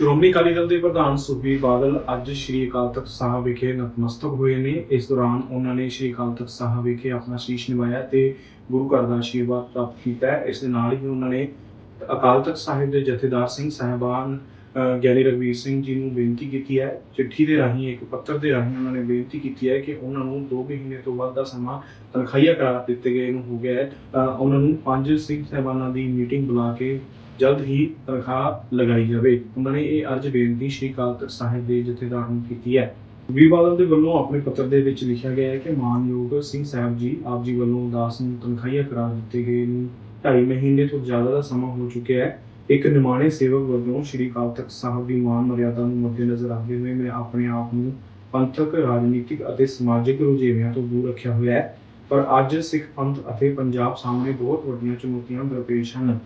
ਸ਼੍ਰੋਮਣੀ ਅਕਾਲੀ ਦਲ ਦੇ ਪ੍ਰਧਾਨ ਸੁਖਬੀਰ ਬਾਦਲ ਅੱਜ ਸ਼੍ਰੀ ਅਕਾਲ ਤਖਤ ਸਾਹਿਬ ਵਿਖੇ ਨਤਮਸਤਕ ਹੋਏ ਨੇ। ਇਸ ਦੌਰਾਨ ਉਹਨਾਂ ਨੇ ਸ਼੍ਰੀ ਅਕਾਲ ਤਖਤ ਸਾਹਿਬ ਵਿਖੇ ਆਪਣਾ ਸ਼ੀਸ਼ ਨਿਵਾਇਆ ਤੇ ਗੁਰੂ ਘਰ ਦਾ ਆਸ਼ੀਰਵਾਦ ਪ੍ਰਾਪਤ ਕੀਤਾ। ਇਸ ਦੇ ਨਾਲ ਹੀ ਉਹਨਾਂ ਨੇ ਅਕਾਲ ਤਖਤ ਸਾਹਿਬ ਦੇ ਜਥੇਦਾਰ ਸਿੰਘ ਸਾਹਿਬਾਨ ਗਿਆਨੀ ਰਘਵੀਰ ਸਿੰਘ ਜੀ ਨੂੰ ਬੇਨਤੀ ਕੀਤੀ ਹੈ, ਚਿੱਠੀ ਦੇ ਰਾਹੀਂ, ਇੱਕ ਪੱਤਰ ਦੇ ਰਾਹੀਂ ਉਹਨਾਂ ਨੇ ਬੇਨਤੀ ਕੀਤੀ ਹੈ ਕਿ ਉਹਨਾਂ ਨੂੰ 2 ਮਹੀਨੇ ਤੋਂ ਵੱਧ ਦਾ ਸਮਾਂ ਤਨਖਾਹੀਆ ਕਰਾਰ ਦਿੱਤੇ ਗਏ ਨੂੰ ਹੋ ਗਿਆ ਹੈ। ਉਹਨਾਂ ਨੂੰ ਪੰਜ ਸਿੰਘ ਸਾਹਿਬਾਨਾਂ ਦੀ ਮੀਟਿੰਗ ਬੁਲਾ ਕੇ ਜਲਦ ਹੀ ਤਨਖਾਹ ਲਗਾਈ ਜਾਵੇ। ਉਹਨਾਂ ਨੇ ਇਹ ਅਰਜ ਬੇਨਤੀ ਸ਼੍ਰੀ ਅਕਾਲ ਤਖਤ ਸਾਹਿਬ ਦੇ ਜਥੇਦਾਰ ਨੂੰ ਕੀਤੀ ਹੈ। ਵੀ ਬਾਦਲ ਦੇ ਵੱਲੋਂ ਆਪਣੇ ਪੱਤਰ ਦੇ ਵਿੱਚ ਲਿਖਿਆ ਗਿਆ ਹੈ ਕਿ ਮਾਨਯੋਗ ਸਿੰਘ ਸਾਹਿਬ ਜੀ ਆਪ ਜੀ ਵੱਲੋਂ ਦਾਸ ਨੂੰ ਤਨਖਾਹੀਆ ਕਰਾਰ ਦਿੱਤੇ ਗਏ ਨੂੰ ਢਾਈ ਮਹੀਨੇ ਤੋਂ ਜ਼ਿਆਦਾ ਦਾ ਸਮਾਂ ਹੋ ਚੁੱਕਿਆ ਹੈ। ਇੱਕ ਨਿਮਾਣੇ ਸੇਵਕ ਵੱਲੋਂ ਸ਼੍ਰੀ ਅਕਾਲ ਤਖਤ ਸਾਹਿਬ ਦੀ ਮਾਨ ਮਰਿਆਦਾ ਨੂੰ ਮੱਦੇਨਜ਼ਰ ਰੱਖਦੇ ਹੋਏ ਮੈਂ ਆਪਣੇ ਆਪ ਨੂੰ ਪੰਥਕ, ਰਾਜਨੀਤਿਕ ਅਤੇ ਸਮਾਜਿਕ ਰੁਝੇਵਿਆਂ ਤੋਂ ਦੂਰ ਰੱਖਿਆ ਹੋਇਆ ਹੈ। ਪਰ ਅੱਜ ਸਿੱਖ ਪੰਥ ਅਤੇ ਪੰਜਾਬ ਸਾਹਮਣੇ ਬਹੁਤ ਵੱਡੀਆਂ ਚੁਣੌਤੀਆਂ ਦਰਪੇਸ਼ ਹਨ।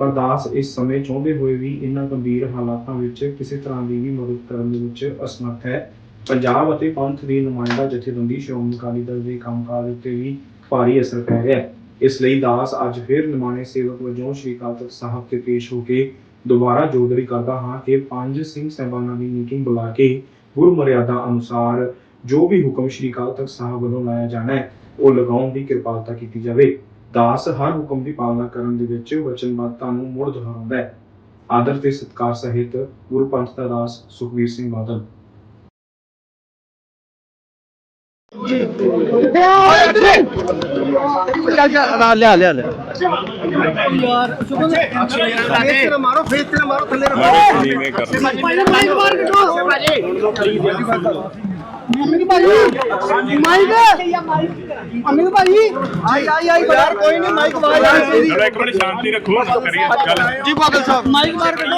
ਪਰ ਦਾਸ ਇਸ ਸਮੇਂ ਚਾਹੁੰਦੇ ਹੋਏ ਵੀ ਇਹਨਾਂ ਗੰਭੀਰ ਹਾਲਾਤਾਂ ਵਿੱਚ ਕਿਸੇ ਤਰ੍ਹਾਂ ਦੀ ਵੀ ਮਦਦ ਕਰਨ ਦੇ ਵਿੱਚ ਅਸਮਰਥ ਹੈ। ਪੰਜਾਬ ਅਤੇ ਪੰਥ ਦੀ ਨੁਮਾਇੰਦਾ ਜਥੇਬੰਦੀ ਸ਼੍ਰੋਮਣੀ ਅਕਾਲੀ ਦਲ ਦੇ ਕੰਮਕਾਜ ਉੱਤੇ ਵੀ ਭਾਰੀ ਅਸਰ ਪੈ ਰਿਹਾ ਹੈ। ਇਸ ਲਈ ਦਾਸ ਅੱਜ ਫਿਰ ਨਿਮਾਣੇ ਸੇਵਕ ਵਜੋਂ ਸ਼੍ਰੀ ਅਕਾਲ ਤਖਤ ਸਾਹਿਬ ਤੇ ਪੇਸ਼ ਹੋ ਕੇ ਦੁਬਾਰਾ ਜੋਦਰੀ ਕਰਦਾ ਹਾਂ ਕਿ ਪੰਜ ਸਿੰਘ ਸਾਹਿਬਾਨਾਂ ਦੀ ਮੀਟਿੰਗ ਬੁਲਾ ਕੇ ਗੁਰੂ ਮਰਿਆਦਾ ਅਨੁਸਾਰ ਜੋ ਵੀ ਹੁਕਮ ਸ਼੍ਰੀ ਅਕਾਲ ਤਖਤ ਸਾਹਿਬ ਵੱਲੋਂ ਲਾਇਆ ਜਾਣਾ ਹੈ, ਉਹ ਲਗਾਉਣ ਦੀ ਕਿਰਪਾਲਤਾ ਕੀਤੀ ਜਾਵੇ। ਦਾਸ ਹਰ ਹੁਕਮ ਦੀ ਪਾਲਣਾ ਕਰਨ ਦੇ ਵਿੱਚ ਵਚਨਬੱਧਤਾ ਨੂੰ ਮੁੜ ਦੁਹਰਾਉਂਦਾ ਹੈ। ਆਦਰ ਤੇ ਸਤਿਕਾਰ ਸਹਿਤ ਗੁਰੂ ਪੰਥ ਦਾ ਦਾਸ ਸੁਖਵੀਰ ਸਿੰਘ ਬਾਦਲ। ਚੱਲ ਚੱਲ ਲਿਆ ਲਿਆ ਲਿਆ ਮਾਰੋ ਫੇਸ ਤੇ ਮਾਰੋ ਥੱਲੇ ਰੱਖੋ ਨੀਵੇਂ ਕਰ ਮਾਈਕ ਮਾਰ ਕੇ ਦੋ ਅਮਿਤ ਭਾਈ ਮਾਈਕ। ਅਮਿਤ ਭਾਈ। ਆਈ ਆਈ ਆਈ ਯਾਰ ਕੋਈ ਨਹੀਂ ਮਾਈਕ ਆਵਾਜ਼ ਆ ਰਹੀ ਜਰਾ ਇੱਕ ਮਿੰਟ ਸ਼ਾਂਤੀ ਰੱਖੋ ਕਰੀਏ ਗੱਲ। ਜੀ ਬਾਦਲ ਸਾਹਿਬ। ਮਾਈਕ ਮਾਰ ਕੇ ਦੋ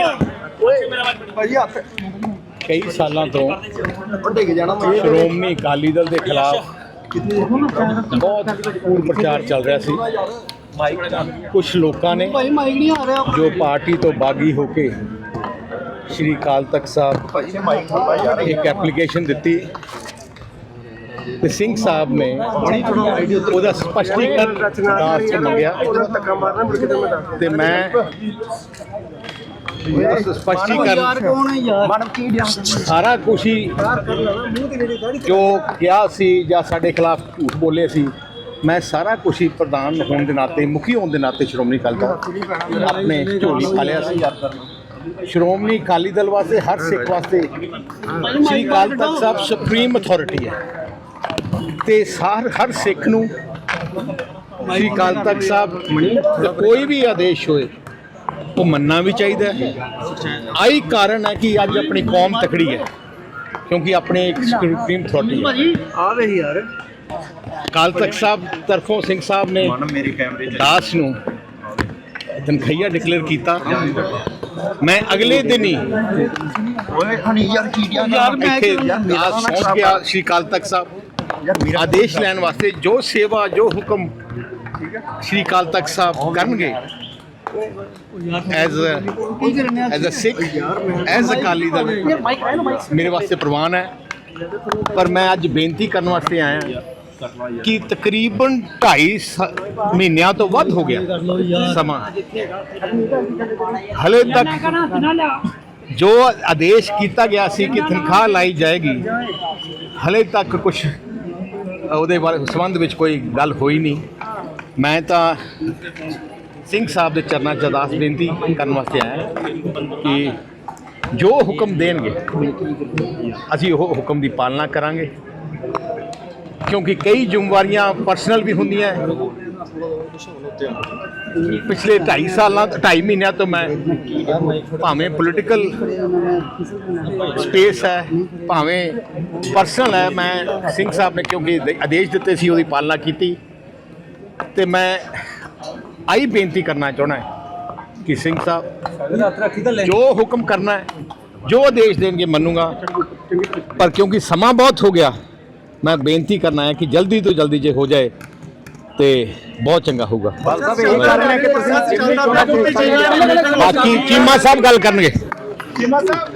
ਭਾਈ ਹੱਥ। ਕਈ ਸਾਲਾਂ ਤੋਂ ਡਿੱਗ ਜਾਣਾ ਮੈਂ ਸ਼੍ਰੋਮਣੀ ਅਕਾਲੀ ਦਲ ਦੇ ਖਿਲਾਫ ਬਹੁਤ ਪੂਰ ਪ੍ਰਚਾਰ ਚੱਲ ਰਿਹਾ ਸੀ। ਕੁਝ ਲੋਕਾਂ ਨੇ ਭਾਈ ਮਾਈਕ ਨਹੀਂ ਆ ਰਿਹਾ। ਜੋ ਪਾਰਟੀ ਤੋਂ ਬਾਗੀ ਹੋ ਕੇ ਸ਼੍ਰੀ ਅਕਾਲ ਤਖਤ ਸਾਹਿਬ ਇੱਕ ਐਪਲੀਕੇਸ਼ਨ ਦਿੱਤੀ। ਤੇ ਸਿੰਘ ਸਾਹਿਬ ਨੇ ਉਹਦਾ ਸਪਸ਼ਟੀਕਰਨ ਦਾਸ ਤੋਂ ਮੰਗਿਆ। ਤੇ ਮੈਂ ਸਪਸ਼ਟੀਕਰਨ ਸਾਰਾ ਕੁਛ ਹੀ ਜੋ ਕਿਹਾ ਸੀ ਜਾਂ ਸਾਡੇ ਖਿਲਾਫ ਝੂਠ ਬੋਲੇ ਸੀ, ਮੈਂ ਸਾਰਾ ਕੁਛ ਹੀ ਪ੍ਰਧਾਨ ਹੋਣ ਦੇ ਨਾਤੇ, ਮੁਖੀ ਹੋਣ ਦੇ ਨਾਤੇ ਸ਼੍ਰੋਮਣੀ ਅਕਾਲੀ ਦਲ ਆਪਣੇ ਝੋਲੀ ਪਾਲਿਆ ਸੀ। ਸ਼੍ਰੋਮਣੀ ਅਕਾਲੀ ਦਲ ਵਾਸਤੇ, ਹਰ ਸਿੱਖ ਵਾਸਤੇ ਸ਼੍ਰੀ ਅਕਾਲ ਤਖਤ ਸਾਹਿਬ ਸੁਪਰੀਮ ਅਥਾਰਟੀ ਹੈ। ਤੇ ਸਾਰ ਹਰ ਸਿੱਖ ਨੂੰ ਸ਼੍ਰੀ ਅਕਾਲ ਤਖਤ ਸਾਹਿਬ ਕੋਈ ਵੀ ਆਦੇਸ਼ ਹੋਏ ਉਹ ਮੰਨਣਾ ਵੀ ਚਾਹੀਦਾ ਹੈ। ਆਹੀ ਕਾਰਨ ਹੈ ਕਿ ਅੱਜ ਆਪਣੀ ਕੌਮ ਤਕੜੀ ਹੈ ਕਿਉਂਕਿ ਆਪਣੇ ਇੱਕ ਸੁਪਰੀਮ ਅਥਾਰਟੀ ਹੈ। ਆ ਵੇ ਯਾਰ। ਅਕਾਲ ਤਖਤ ਸਾਹਿਬ ਤਰਫੋਂ ਸਿੰਘ ਸਾਹਿਬ ਨੇ ਮੇਰੇ ਕੈਮਰੇ ਦਾਸ ਨੂੰ ਤਨਖਈਆ ਡਿਕਲੇਅਰ ਕੀਤਾ। ਮੈਂ ਅਗਲੇ ਦਿਨ ਹੀ ਓਏ ਹਣੀ ਯਾਰ ਕੀ ਡਿਆ ਯਾਰ ਇੱਥੇ ਦਾਸ ਪਹੁੰਚ ਗਿਆ ਸ਼੍ਰੀ ਅਕਾਲ ਤਖਤ ਸਾਹਿਬ। ਆਦੇਸ਼ ਲੈਣ ਵਾਸਤੇ ਜੋ ਸੇਵਾ ਜੋ ਹੁਕਮ ਸ਼੍ਰੀ ਅਕਾਲ ਤਖਤ ਸਾਹਿਬ ਕਰਨਗੇ as as a Sikh as Akali Dal ਮੇਰੇ ਵਾਸਤੇ ਪ੍ਰਵਾਨ ਹੈ ਪਰ ਮੈਂ ਅੱਜ ਬੇਨਤੀ ਕਰਨ ਵਾਸਤੇ ਆਇਆ ਕਿ ਤਕਰੀਬਨ 2.5 ਮਹੀਨਿਆਂ ਤੋਂ ਵੱਧ ਹੋ ਗਿਆ ਸਮਾਂ। ਹਲੇ ਤੱਕ ਜੋ ਆਦੇਸ਼ ਕੀਤਾ ਗਿਆ ਸੀ ਕਿ ਤਨਖਾਹ ਲਾਈ ਜਾਏਗੀ ਹਲੇ ਤੱਕ ਕੁਝ ਉਹਦੇ ਬਾਰੇ ਸੰਬੰਧ ਵਿੱਚ ਕੋਈ ਗੱਲ ਹੋਈ ਨਹੀਂ। ਮੈਂ ਤਾਂ ਸਿੰਘ ਸਾਹਿਬ ਦੇ ਚਰਨਾਂ 'ਚ ਅਰਦਾਸ ਬੇਨਤੀ ਕਰਨ ਵਾਸਤੇ ਆਇਆ ਕਿ ਜੋ ਹੁਕਮ ਦੇਣਗੇ, ਅਸੀਂ ਉਹ ਹੁਕਮ ਦੀ ਪਾਲਣਾ ਕਰਾਂਗੇ। ਕਿਉਂਕਿ ਕਈ ਜ਼ਿੰਮੇਵਾਰੀਆਂ ਪਰਸਨਲ ਵੀ ਹੁੰਦੀਆਂ ਪਿਛਲੇ 2.5 ਸਾਲਾਂ 2.5 ਮਹੀਨਿਆਂ ਤੋਂ ਮੈਂ ਭਾਵੇਂ ਪੋਲੀਟੀਕਲ ਸਪੇਸ ਹੈ, ਭਾਵੇਂ ਪਰਸਨਲ ਹੈ, ਮੈਂ ਸਿੰਘ ਸਾਹਿਬ ਨੇ ਕਿਉਂਕਿ ਆਦੇਸ਼ ਦਿੱਤੇ ਸੀ, ਉਹਦੀ ਪਾਲਣਾ ਕੀਤੀ। ਤੇ ਮੈਂ ਆਈ ਬੇਨਤੀ ਕਰਨਾ ਚਾਹਣਾ ਕਿ ਸਿੰਘ ਸਾਹਿਬ ਜੋ ਹੁਕਮ ਕਰਨਾ ਹੈ, ਜੋ ਆਦੇਸ਼ ਦੇਣਗੇ ਮੰਨੂਗਾ। ਪਰ ਕਿਉਂਕਿ ਸਮਾਂ ਬਹੁਤ ਹੋ ਗਿਆ, ਮੈਂ ਬੇਨਤੀ ਕਰਨਾ ਹੈ ਕਿ ਜਲਦੀ ਤੋਂ ਜਲਦੀ ਜੇ ਹੋ ਜਾਏ ਤੇ ਬਹੁਤ ਚੰਗਾ ਹੋਊਗਾ। ਬਾਕੀ ਚੀਮਾ ਸਾਹਿਬ ਗੱਲ ਕਰਨਗੇ। ਚੀਮਾ ਸਾਹਿਬ